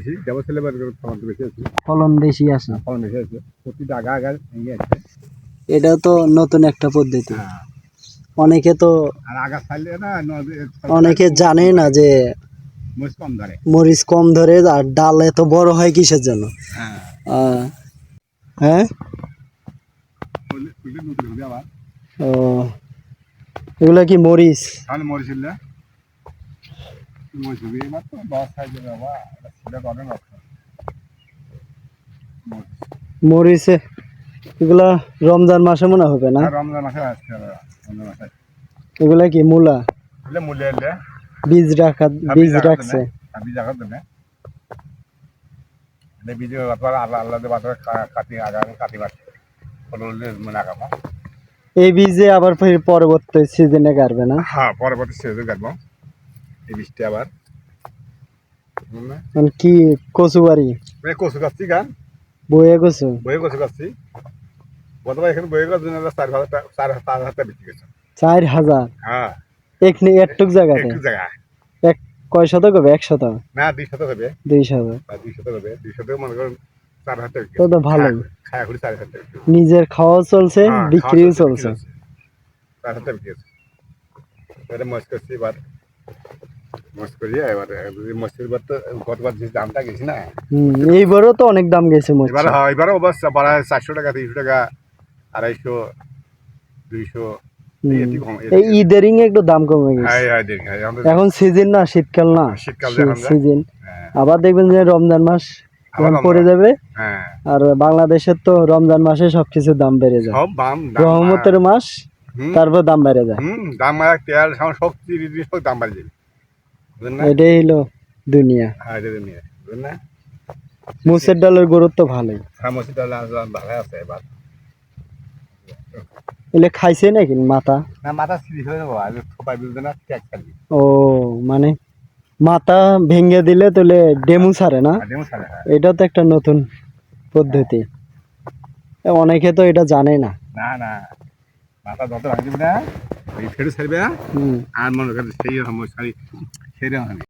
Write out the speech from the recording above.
বেশি দেবো ছেলে ফলন তো বেশি আছে। ফলন বেশি আসে ফলন বেশি আছে প্রতিটা আগা আগা ভেঙে আছে। এটা তো নতুন একটা পদ্ধতি। হ্যাঁ। অনেকে তো অনেকে জানে না যে মরিচ কম ধরে। আর ডাল এত বড় হয় কিসের জন্য? হ্যাঁ। হ্যাঁ? ও এগুলো কি মরিচ? মরিচ মরিচ এগুলা রমজান মাসে মনে হবে না? রমজান মাসে আসছে রমজান মাসে। এগুলা কি মূলা? এলে বীজ রাখা বীজ রাখছে। বীজ এটা বীজ বাতার আল্লাহ কাটি এই বীজে আবার ফের পরবর্তী সিজনে কাটবে না? হ্যাঁ পরবর্তী সিজন কাটবো এই বীজটা আবার কি কচু বাড়ি মানে কচু গাছছি গান? বয়ে কচু? বয়ে কচু গাছছি গতবার এখানে বয়ে গাছ চার হাজার চার হাজার টাকা বিক্রি করছে। চার হাজার? হ্যাঁ। এখানে একটুক জায়গাতে? একটু এক কয় শতক হবে? এক শতক? না দুই শতক হবে। দুই শতক। বা দুই শতক হবে। দুই শতক মনে করেন চার হাজার টাকা তো তো ভালোই। খায় চার হাজার টাকা নিজের খাওয়াও চলছে হ্যাঁ, বিক্রিও খাওয়া চলছে। চার হাজার টাকা বিক্রি করছি এবার। মজ করি এবার যদি মজ তো গতবার যে দামটা গেছি না? এইবারও তো অনেক দাম গেছে এবার হ্যাঁ এবারও অবশ্য বাড়ায় চারশো টাকা তিনশো টাকা আড়াইশো দুইশো হুম। এটি কম এই ঈদেরিং একটু দাম কমে গেছে। দেখি আমাদের এখন সিজন না শীতকাল না। সিজন। হ্যাঁ, আবার দেখবেন যে রমজান মাস। পড়ে যাবে হ্যাঁ। আর বাংলাদেশের তো রমজান মাসে সবকিছুর দাম বেড়ে যায়। রহমতের মাস তারপর দাম বেড়ে যায়। দাম তেল সব দাম বাড়ি যাবে। এটাই হলো দুনিয়া। হ্যাঁ এটা নিয়ে বুঝলেন না? মুসের ডালের গুরুত্ব ভালোই। ভালো আছে এবার। এলে খাইছে নাকি মাথা? না মাথা সিরিজ হয়ে যাব থোপাই বুঝবে না ট্যাগ খালি ও মানে মাথা ভেঙে দিলে তাহলে ডেমু ছাড়ে না? আর ডেমো ছাড়ে হ্যাঁ। এটা তো একটা নতুন পদ্ধতি। অনেকে তো এটা জানে না। না না। মাথা যত ভাঙি দিবে না ওই ফেরত ছাড়বে আর মনে করেন সেই রকম ওই শাড়ি সেই রকম হবে